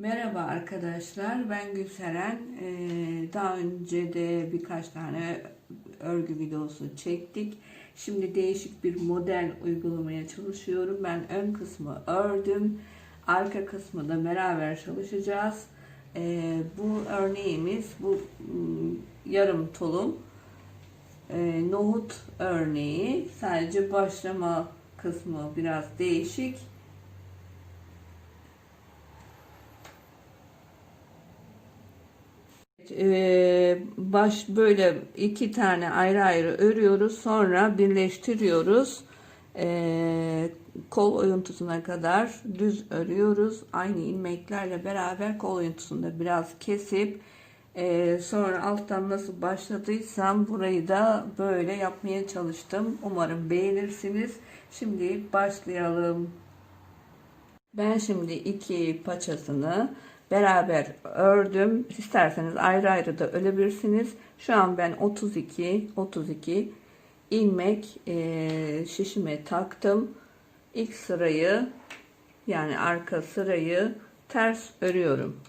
Merhaba arkadaşlar, ben Gülseren. Ee, daha önce de birkaç tane örgü videosu çektik. Şimdi değişik bir model uygulamaya çalışıyorum. Ben ön kısmı ördüm. Arka kısmı da beraber çalışacağız. Ee, bu örneğimiz, bu ım, yarım tulum e, nohut örneği. Sadece başlama kısmı biraz değişik. Ee, baş böyle iki tane ayrı ayrı örüyoruz sonra birleştiriyoruz. Ee, kol oyuntusuna kadar düz örüyoruz. Aynı ilmeklerle beraber kol oyuntusunda biraz kesip e, sonra alttan nasıl başladıysam burayı da böyle yapmaya çalıştım. Umarım beğenirsiniz. Şimdi başlayalım. Ben şimdi iki paçasını beraber ördüm. İsterseniz ayrı ayrı da ölebilirsiniz. Şu an ben 32 32 ilmek e, şişime taktım. İlk sırayı yani arka sırayı ters örüyorum.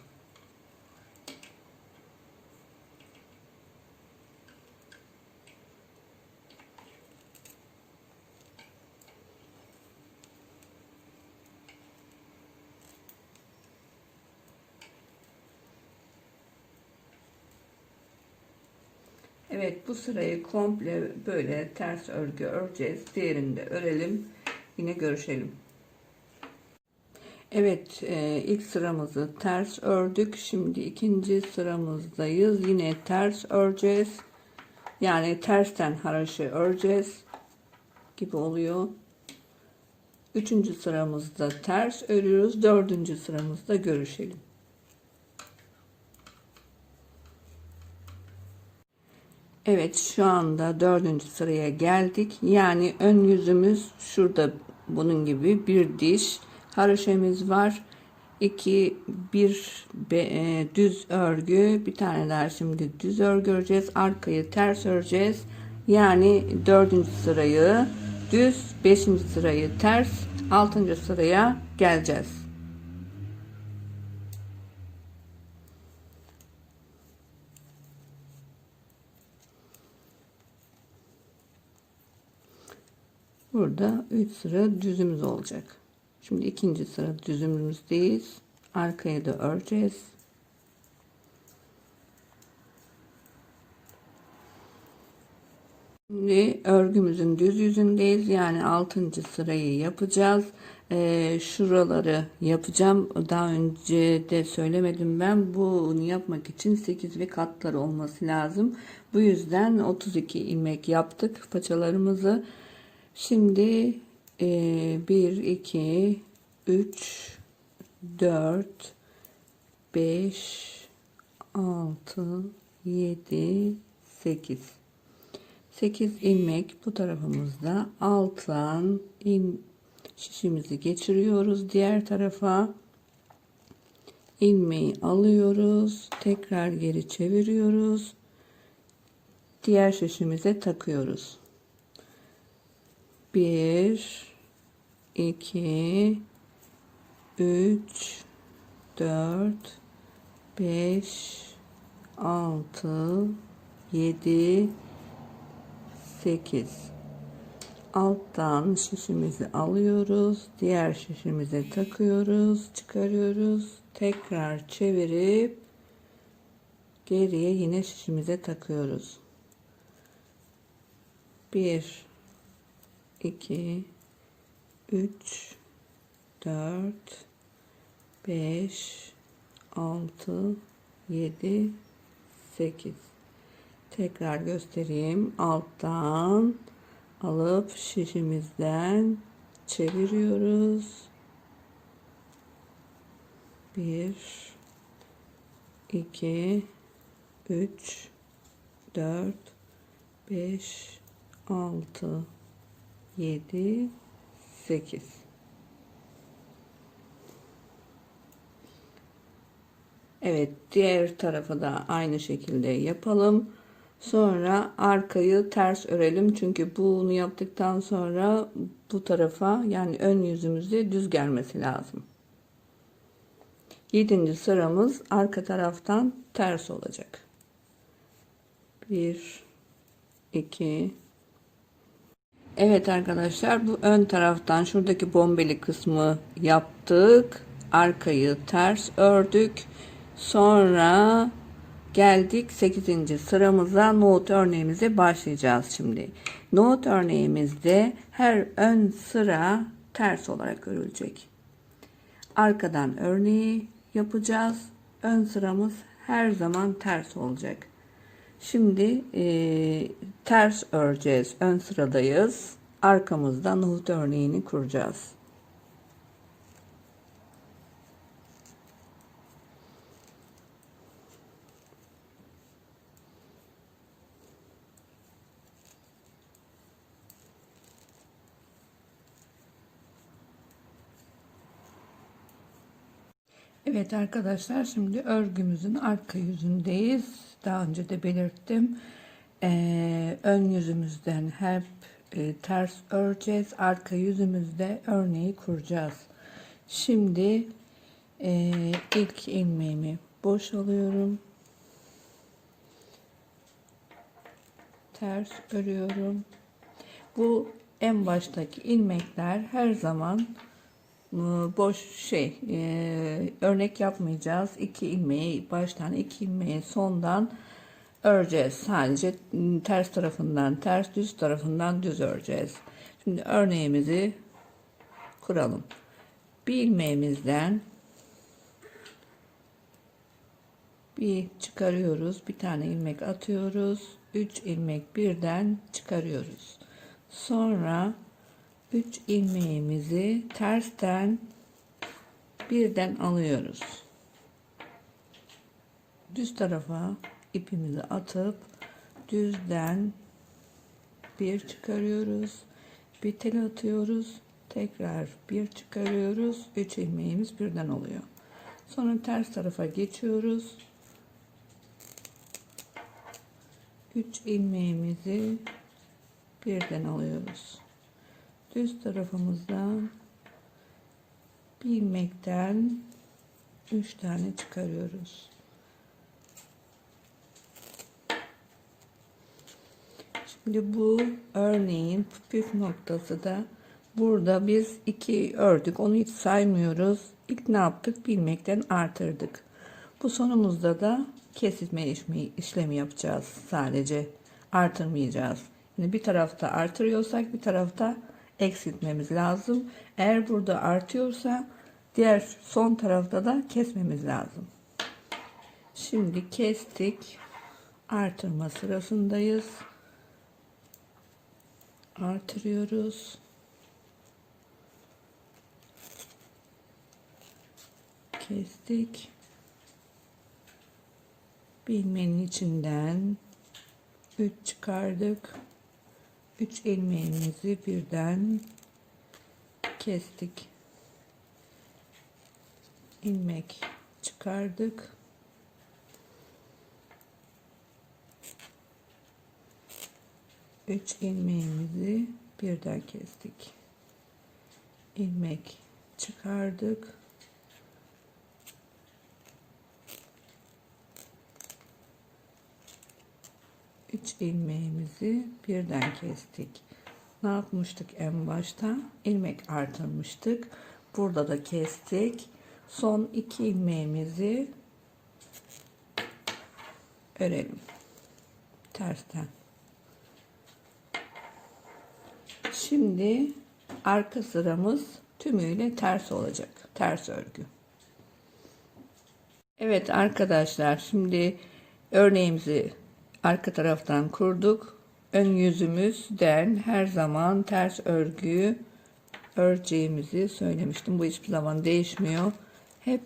Evet bu sırayı komple böyle ters örgü öreceğiz. Diğerini de örelim. Yine görüşelim. Evet e, ilk sıramızı ters ördük. Şimdi ikinci sıramızdayız. Yine ters öreceğiz. Yani tersten haraşı öreceğiz gibi oluyor. Üçüncü sıramızda ters örüyoruz. Dördüncü sıramızda görüşelim. Evet şu anda dördüncü sıraya geldik. Yani ön yüzümüz şurada bunun gibi bir diş haroşemiz var. İki bir be, e, düz örgü bir tane daha şimdi düz örgü öreceğiz. Arkayı ters öreceğiz. Yani dördüncü sırayı düz beşinci sırayı ters altıncı sıraya geleceğiz. Burada 3 sıra düzümüz olacak. Şimdi ikinci sıra düzümümüzdeyiz. Arkaya da öreceğiz. Şimdi örgümüzün düz yüzündeyiz. Yani 6. sırayı yapacağız. Ee, şuraları yapacağım. Daha önce de söylemedim ben. Bunu yapmak için 8 ve katları olması lazım. Bu yüzden 32 ilmek yaptık paçalarımızı. Şimdi e, 1, 2, 3, 4, 5, 6, 7, 8. 8 ilmek bu tarafımızda alttan in, şişimizi geçiriyoruz. Diğer tarafa ilmeği alıyoruz. Tekrar geri çeviriyoruz. Diğer şişimize takıyoruz. 1 2 3 4 5 6 7 8 alttan şişimizi alıyoruz diğer şişimize takıyoruz çıkarıyoruz. Tekrar çevirip geriye yine şişimize takıyoruz. 1 2 3 4 5 6 7 8 tekrar göstereyim. Alttan alıp şişimizden çeviriyoruz. 1 2 3 4 5 6 7 8 Evet diğer tarafa da aynı şekilde yapalım. Sonra arkayı ters örelim. Çünkü bunu yaptıktan sonra bu tarafa yani ön yüzümüzde düz gelmesi lazım. Yedinci sıramız arka taraftan ters olacak. Bir, iki. Evet arkadaşlar bu ön taraftan şuradaki bombeli kısmı yaptık. Arkayı ters ördük. Sonra geldik 8. sıramıza nohut örneğimize başlayacağız şimdi. Nohut örneğimizde her ön sıra ters olarak örülecek. Arkadan örneği yapacağız. Ön sıramız her zaman ters olacak. Şimdi e, ters öreceğiz. Ön sıradayız. Arkamızda nohut örneğini kuracağız. Evet arkadaşlar şimdi örgümüzün arka yüzündeyiz. Daha önce de belirttim. Ee, ön yüzümüzden hep e, ters öreceğiz. Arka yüzümüzde örneği kuracağız. Şimdi e, ilk ilmeğimi boş alıyorum. Ters örüyorum. Bu en baştaki ilmekler her zaman boş şey e, örnek yapmayacağız. İki ilmeği baştan iki ilmeği sondan öreceğiz. Sadece ters tarafından ters düz tarafından düz öreceğiz. Şimdi örneğimizi kuralım. Bir ilmeğimizden bir çıkarıyoruz. Bir tane ilmek atıyoruz. Üç ilmek birden çıkarıyoruz. Sonra 3 ilmeğimizi tersten birden alıyoruz. Düz tarafa ipimizi atıp düzden bir çıkarıyoruz. Bir tel atıyoruz. Tekrar bir çıkarıyoruz. 3 ilmeğimiz birden oluyor. Sonra ters tarafa geçiyoruz. 3 ilmeğimizi birden alıyoruz düz tarafımızdan bir ilmekten 3 tane çıkarıyoruz. Şimdi bu örneğin püf noktası da burada biz iki ördük. Onu hiç saymıyoruz. İlk ne yaptık? Bir ilmekten artırdık. Bu sonumuzda da kesitme işlemi yapacağız sadece. Artırmayacağız. Yani bir tarafta artırıyorsak bir tarafta eksiltmemiz lazım. Eğer burada artıyorsa diğer son tarafta da kesmemiz lazım. Şimdi kestik. Artırma sırasındayız. Artırıyoruz. Kestik. Bilmenin içinden 3 çıkardık. 3 ilmeğimizi birden kestik. ilmek çıkardık. Üç ilmeğimizi birden kestik. ilmek çıkardık. 3 ilmeğimizi birden kestik. Ne yapmıştık en başta? ilmek artırmıştık. Burada da kestik. Son iki ilmeğimizi örelim. Tersten. Şimdi arka sıramız tümüyle ters olacak. Ters örgü. Evet arkadaşlar şimdi örneğimizi arka taraftan kurduk. Ön yüzümüzden her zaman ters örgüyü öreceğimizi söylemiştim. Bu hiçbir zaman değişmiyor. Hep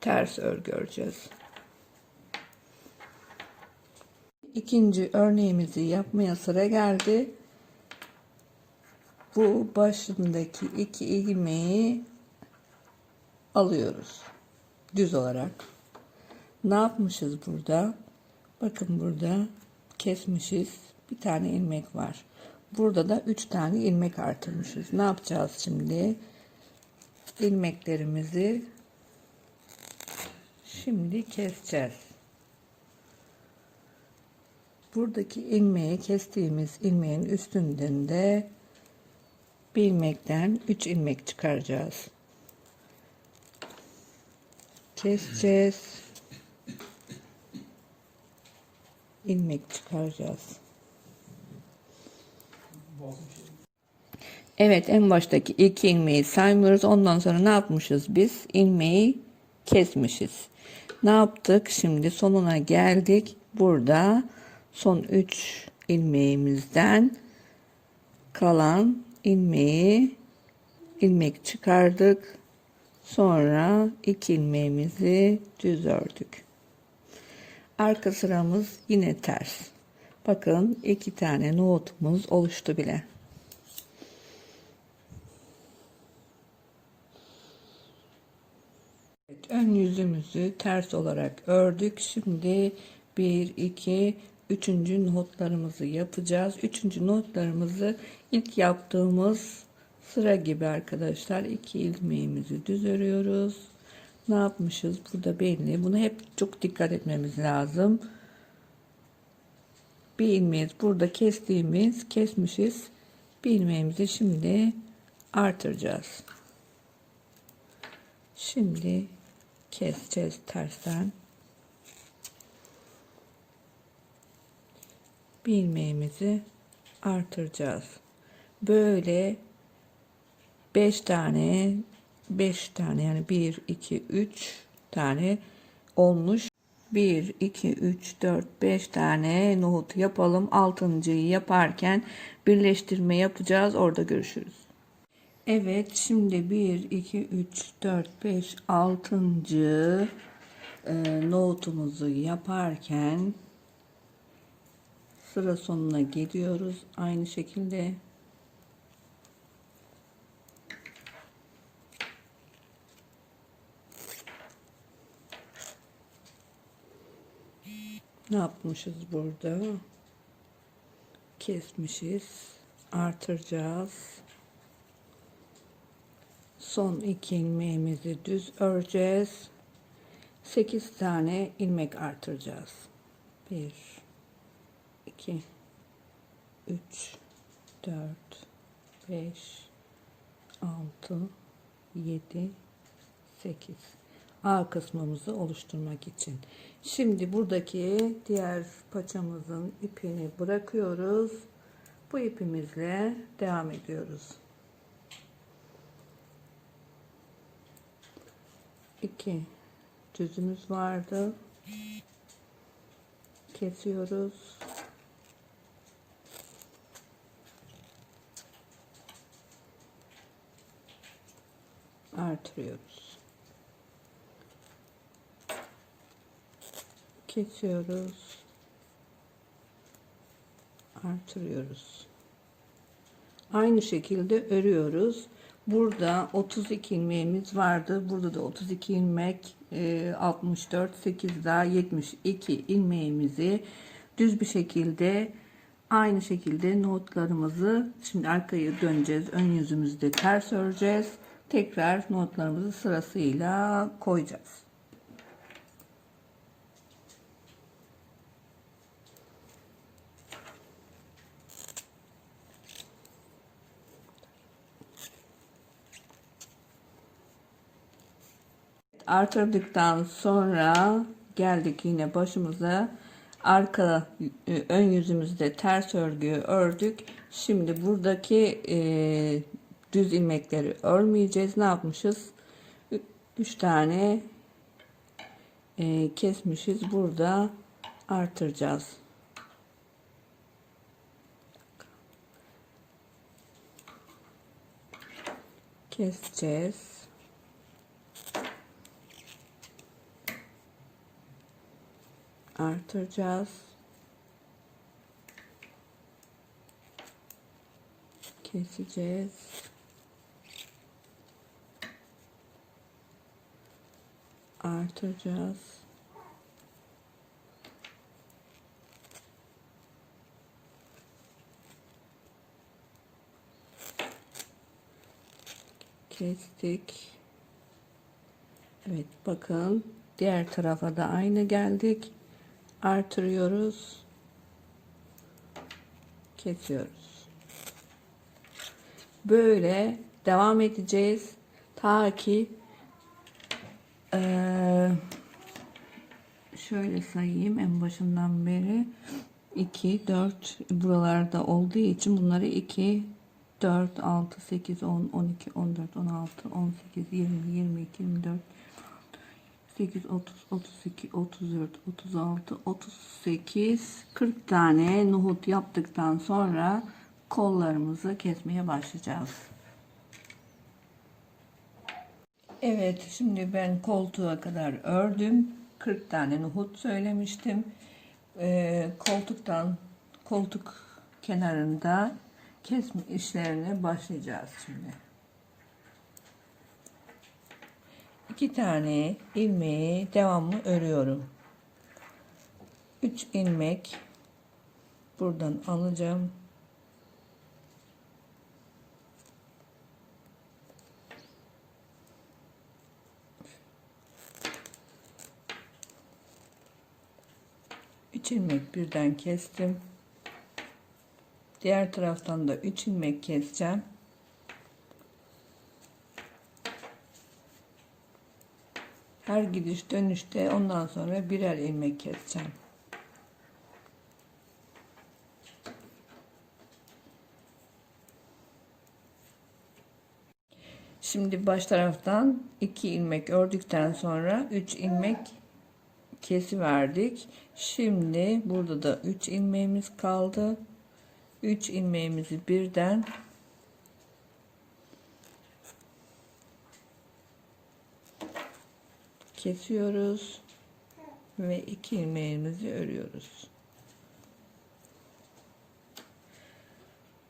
ters örgü öreceğiz. İkinci örneğimizi yapmaya sıra geldi. Bu başındaki iki ilmeği alıyoruz. Düz olarak. Ne yapmışız burada? Bakın burada kesmişiz. Bir tane ilmek var. Burada da üç tane ilmek artırmışız. Ne yapacağız şimdi? İlmeklerimizi Şimdi keseceğiz. Buradaki ilmeği kestiğimiz ilmeğin üstünden de bir ilmekten 3 ilmek çıkaracağız. Keseceğiz. İlmek çıkaracağız. Evet en baştaki iki ilmeği saymıyoruz. Ondan sonra ne yapmışız biz? İlmeği kesmişiz. Ne yaptık? Şimdi sonuna geldik. Burada son 3 ilmeğimizden kalan ilmeği ilmek çıkardık. Sonra iki ilmeğimizi düz ördük. Arka sıramız yine ters. Bakın iki tane nohutumuz oluştu bile. Evet, ön yüzümüzü ters olarak ördük. Şimdi 1, 2, üçüncü notlarımızı yapacağız. Üçüncü notlarımızı ilk yaptığımız sıra gibi arkadaşlar. iki ilmeğimizi düz örüyoruz. Ne yapmışız? Burada belli. Buna hep çok dikkat etmemiz lazım. Bir ilmeğimiz burada kestiğimiz, kesmişiz. Bir ilmeğimizi şimdi artıracağız. Şimdi keseceğiz tersten. Bir ilmeğimizi artıracağız. Böyle 5 tane 5 tane yani 1 2 3 tane olmuş. 1 2 3 4 5 tane nohut yapalım. Altıncıyı yaparken birleştirme yapacağız. Orada görüşürüz. Evet şimdi 1 2 3 4 5 6. E, nohutumuzu yaparken sıra sonuna geliyoruz. Aynı şekilde ne yapmışız burada? Kesmişiz. Artıracağız. Son iki ilmeğimizi düz öreceğiz. 8 tane ilmek artıracağız. 1 2 3 4 5 6 7 8 A kısmımızı oluşturmak için. Şimdi buradaki diğer paçamızın ipini bırakıyoruz. Bu ipimizle devam ediyoruz. 2 düzümüz vardı. Kesiyoruz. Artırıyoruz. Kesiyoruz. Artırıyoruz. Aynı şekilde örüyoruz. Burada 32 ilmeğimiz vardı. Burada da 32 ilmek 64 8 daha 72 ilmeğimizi düz bir şekilde aynı şekilde notlarımızı şimdi arkaya döneceğiz. Ön yüzümüzde ters öreceğiz. Tekrar notlarımızı sırasıyla koyacağız. Artırdıktan sonra geldik yine başımıza arka e, ön yüzümüzde ters örgüyü ördük. Şimdi buradaki e, düz ilmekleri örmeyeceğiz. Ne yapmışız? 3 tane e, kesmişiz. Burada artıracağız. Keseceğiz. Artıracağız. Keseceğiz. Artıracağız. Kestik. Evet bakın Diğer tarafa da aynı geldik. Artırıyoruz. Kesiyoruz. Böyle devam edeceğiz. Ta ki eee, şöyle sayayım en başından beri 2 4 buralarda olduğu için bunları 2 4 6 8 10 12 14 16 18 20 22 24 8 30 32 34 36 38 40 tane nohut yaptıktan sonra kollarımızı kesmeye başlayacağız. Evet, şimdi ben koltuğa kadar ördüm. 40 tane nohut söylemiştim. Ee, koltuktan koltuk kenarında kesme işlerine başlayacağız şimdi. İki tane ilmeği devamlı örüyorum. 3 ilmek buradan alacağım. Üç ilmek birden kestim. Diğer taraftan da 3 ilmek keseceğim. Her gidiş dönüşte ondan sonra birer ilmek keseceğim. Şimdi baş taraftan 2 ilmek ördükten sonra 3 ilmek kesi verdik. Şimdi burada da 3 ilmeğimiz kaldı. 3 ilmeğimizi birden kesiyoruz ve iki ilmeğimizi örüyoruz.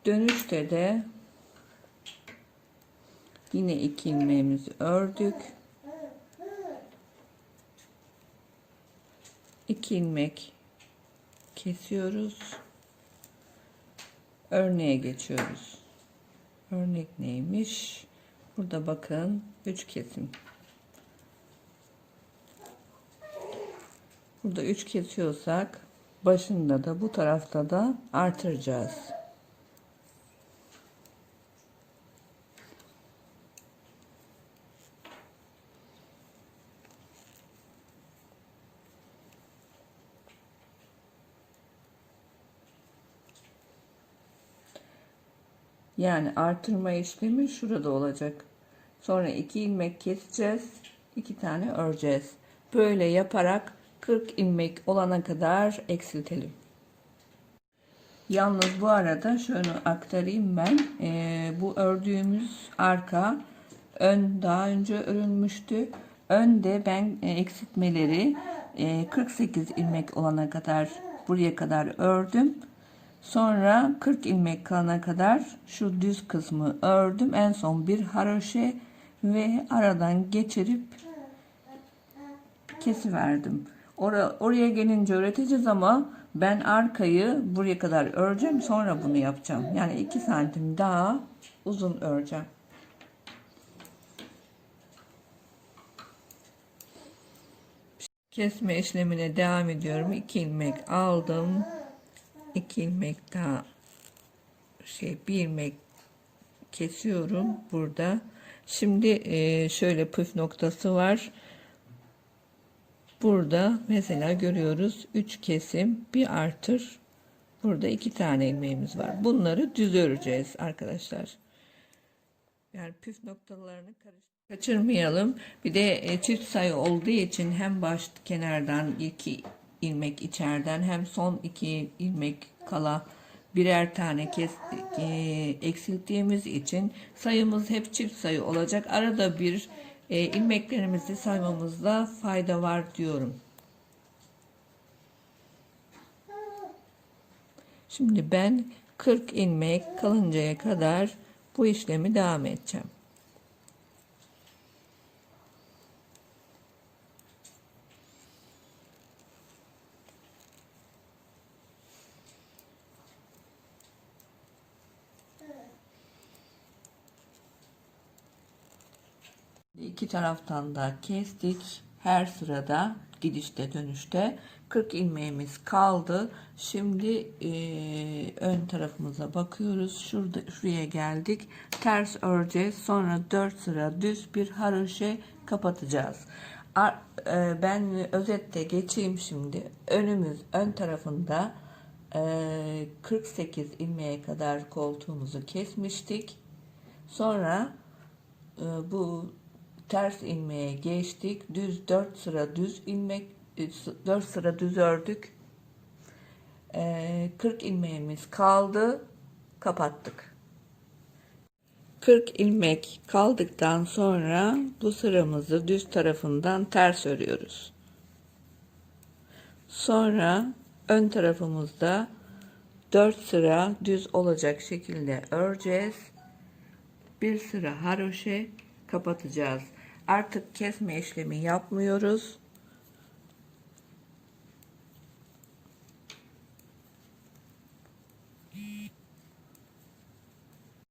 Dönüşte de yine iki ilmeğimizi ördük. İki ilmek kesiyoruz. Örneğe geçiyoruz. Örnek neymiş? Burada bakın 3 kesim. Burada 3 kesiyorsak başında da bu tarafta da artıracağız. Yani artırma işlemi şurada olacak. Sonra iki ilmek keseceğiz. iki tane öreceğiz. Böyle yaparak 40 ilmek olana kadar eksiltelim. Yalnız bu arada şöyle aktarayım ben. Ee, bu ördüğümüz arka ön daha önce örülmüştü. Önde ben e, eksiltmeleri e, 48 ilmek olana kadar buraya kadar ördüm. Sonra 40 ilmek kalana kadar şu düz kısmı ördüm. En son bir haroşe ve aradan geçirip kesiverdim. Or oraya gelince öğreteceğiz ama ben arkayı buraya kadar öreceğim sonra bunu yapacağım. Yani 2 santim daha uzun öreceğim. Kesme işlemine devam ediyorum. 2 ilmek aldım. 2 ilmek daha şey bir ilmek kesiyorum burada. Şimdi şöyle püf noktası var. Burada mesela görüyoruz 3 kesim bir artır. Burada iki tane ilmeğimiz var. Bunları düz öreceğiz arkadaşlar. Yani püf noktalarını kaçırmayalım. Bir de e, çift sayı olduğu için hem baş kenardan iki ilmek içeriden hem son iki ilmek kala birer tane kes, e, eksilttiğimiz için sayımız hep çift sayı olacak. Arada bir e, ilmeklerimizi saymamızda fayda var diyorum. Şimdi ben 40 ilmek kalıncaya kadar bu işlemi devam edeceğim. İki taraftan da kestik. her sırada gidişte dönüşte 40 ilmeğimiz kaldı. Şimdi eee, ön tarafımıza bakıyoruz. Şurada şuraya geldik. Ters öreceğiz. Sonra 4 sıra düz bir haroşe kapatacağız. Ar- eee, ben özette geçeyim şimdi. Önümüz ön tarafında eee, 48 ilmeğe kadar koltuğumuzu kesmiştik. Sonra e, bu ters ilmeğe geçtik. Düz 4 sıra düz ilmek 4 sıra düz ördük. E, 40 ilmeğimiz kaldı. Kapattık. 40 ilmek kaldıktan sonra bu sıramızı düz tarafından ters örüyoruz. Sonra ön tarafımızda 4 sıra düz olacak şekilde öreceğiz bir sıra haroşe kapatacağız. Artık kesme işlemi yapmıyoruz.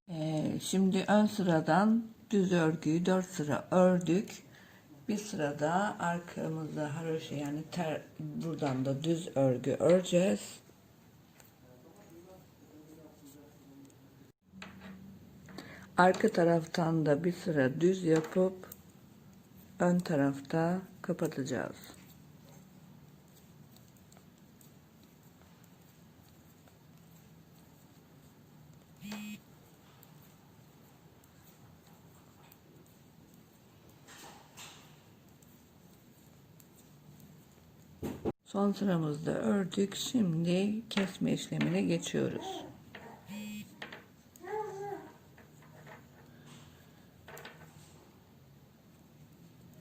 Ee, şimdi ön sıradan düz örgüyü 4 sıra ördük. Bir sırada arkamızda haroşe yani ter, buradan da düz örgü öreceğiz. Arka taraftan da bir sıra düz yapıp ön tarafta kapatacağız. Son sıramızda ördük. Şimdi kesme işlemine geçiyoruz.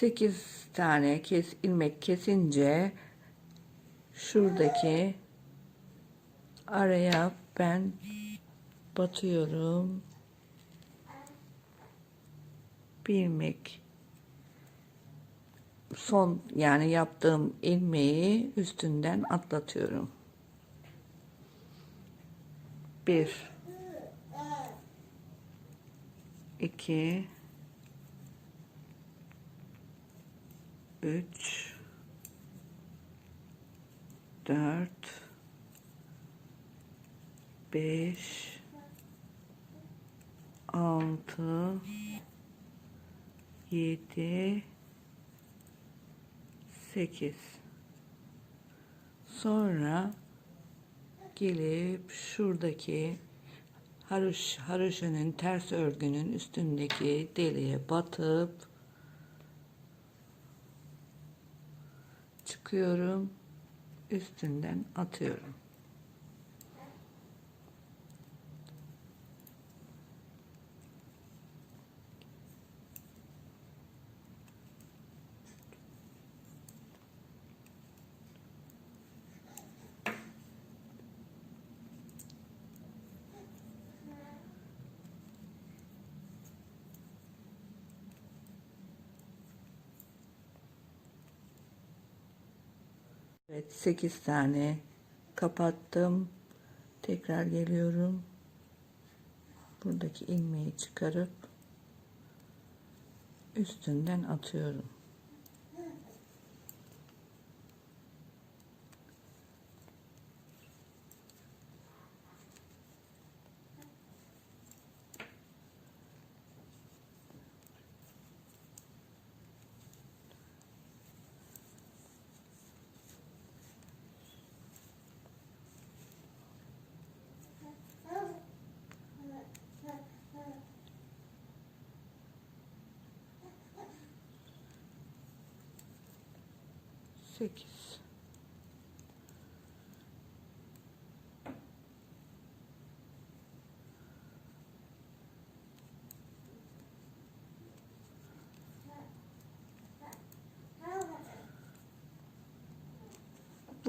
8 tane kes ilmek kesince şuradaki araya ben batıyorum. Bir ilmek son yani yaptığım ilmeği üstünden atlatıyorum. Bir iki üç, dört, beş, altı, yedi, sekiz. Sonra gelip şuradaki haroş, haroşanın ters örgünün üstündeki deliğe batıp çıkıyorum üstünden atıyorum Evet 8 tane kapattım. Tekrar geliyorum. Buradaki ilmeği çıkarıp üstünden atıyorum.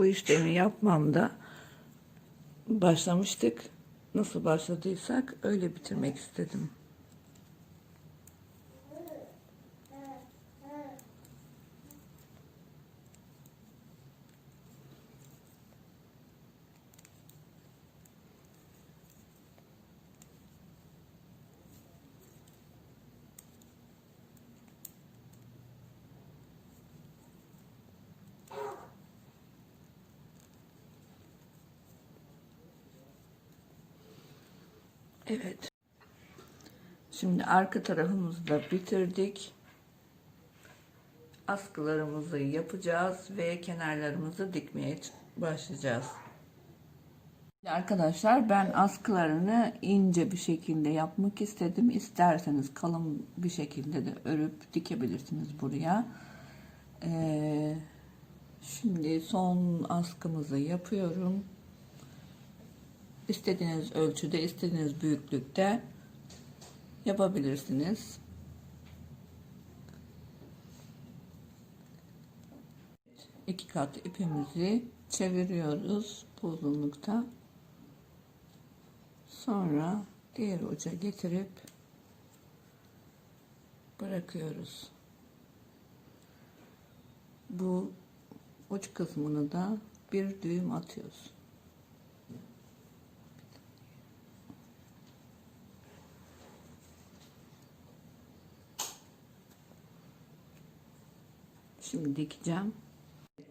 Bu işlemi yapmamda başlamıştık. Nasıl başladıysak öyle bitirmek istedim. Evet. Şimdi arka tarafımızı da bitirdik. Askılarımızı yapacağız ve kenarlarımızı dikmeye başlayacağız. Arkadaşlar ben askılarını ince bir şekilde yapmak istedim. İsterseniz kalın bir şekilde de örüp dikebilirsiniz buraya. Ee, şimdi son askımızı yapıyorum. İstediğiniz ölçüde, istediğiniz büyüklükte yapabilirsiniz. İki kat ipimizi çeviriyoruz uzunlukta. Sonra diğer uca getirip bırakıyoruz. Bu uç kısmını da bir düğüm atıyoruz. Şimdi dikeceğim.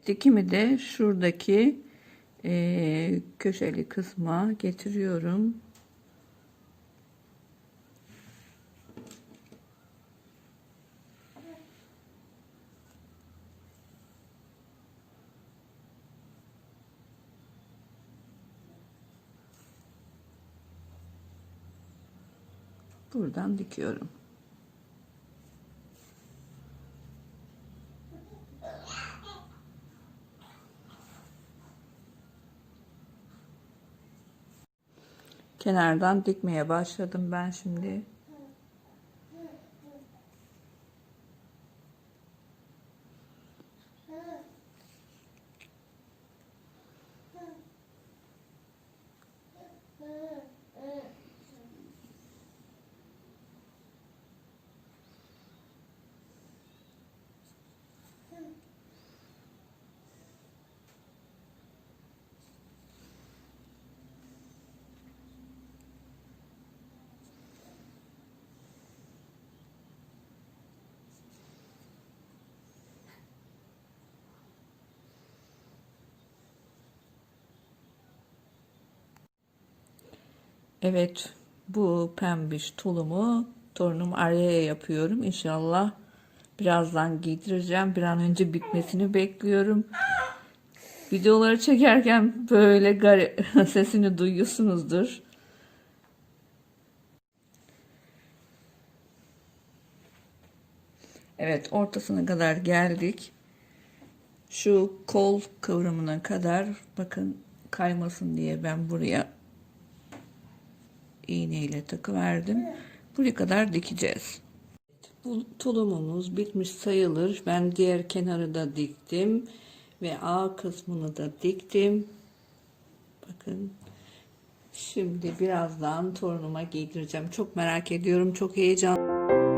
Dikimi de şuradaki e, köşeli kısma getiriyorum. Buradan dikiyorum. Kenardan dikmeye başladım ben şimdi. Evet, bu pembiş tulumu torunum Arya'ya yapıyorum. İnşallah birazdan giydireceğim. Bir an önce bitmesini bekliyorum. Videoları çekerken böyle gar- sesini duyuyorsunuzdur. Evet, ortasına kadar geldik. Şu kol kıvrımına kadar bakın kaymasın diye ben buraya iğneyle takı verdim. Buraya kadar dikeceğiz. Bu tulumumuz bitmiş sayılır. Ben diğer kenarı da diktim ve A kısmını da diktim. Bakın. Şimdi birazdan torunuma giydireceğim. Çok merak ediyorum. Çok heyecan.